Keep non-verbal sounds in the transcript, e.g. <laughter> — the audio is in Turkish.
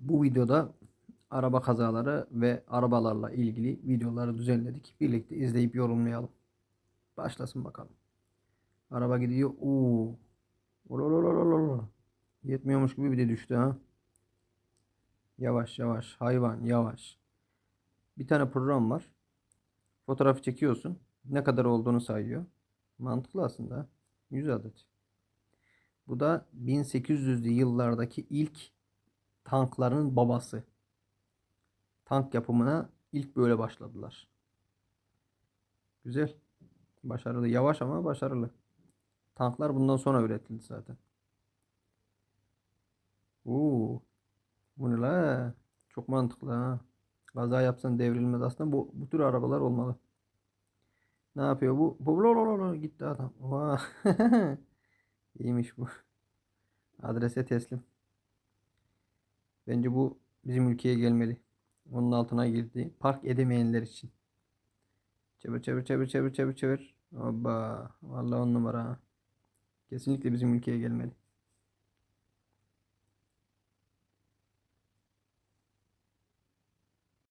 Bu videoda araba kazaları ve arabalarla ilgili videoları düzenledik. Birlikte izleyip yorumlayalım. Başlasın bakalım. Araba gidiyor. Oo. Ololololololo. Yetmiyormuş gibi bir de düştü ha. Yavaş yavaş hayvan yavaş. Bir tane program var. Fotoğrafı çekiyorsun. Ne kadar olduğunu sayıyor. Mantıklı aslında. 100 adet. Bu da 1800'lü yıllardaki ilk tankların babası. Tank yapımına ilk böyle başladılar. Güzel. Başarılı. Yavaş ama başarılı. Tanklar bundan sonra üretildi zaten. Oo. Bu ne la? Çok mantıklı ha. Kaza yapsan devrilmez aslında. Bu, bu tür arabalar olmalı. Ne yapıyor bu? Bu gitti adam. Vah. <laughs> İyiymiş bu. Adrese teslim. Bence bu bizim ülkeye gelmeli. Onun altına girdi. Park edemeyenler için. Çevir çevir çevir çevir çevir çevir. Hoppa. Vallahi on numara. Kesinlikle bizim ülkeye gelmeli.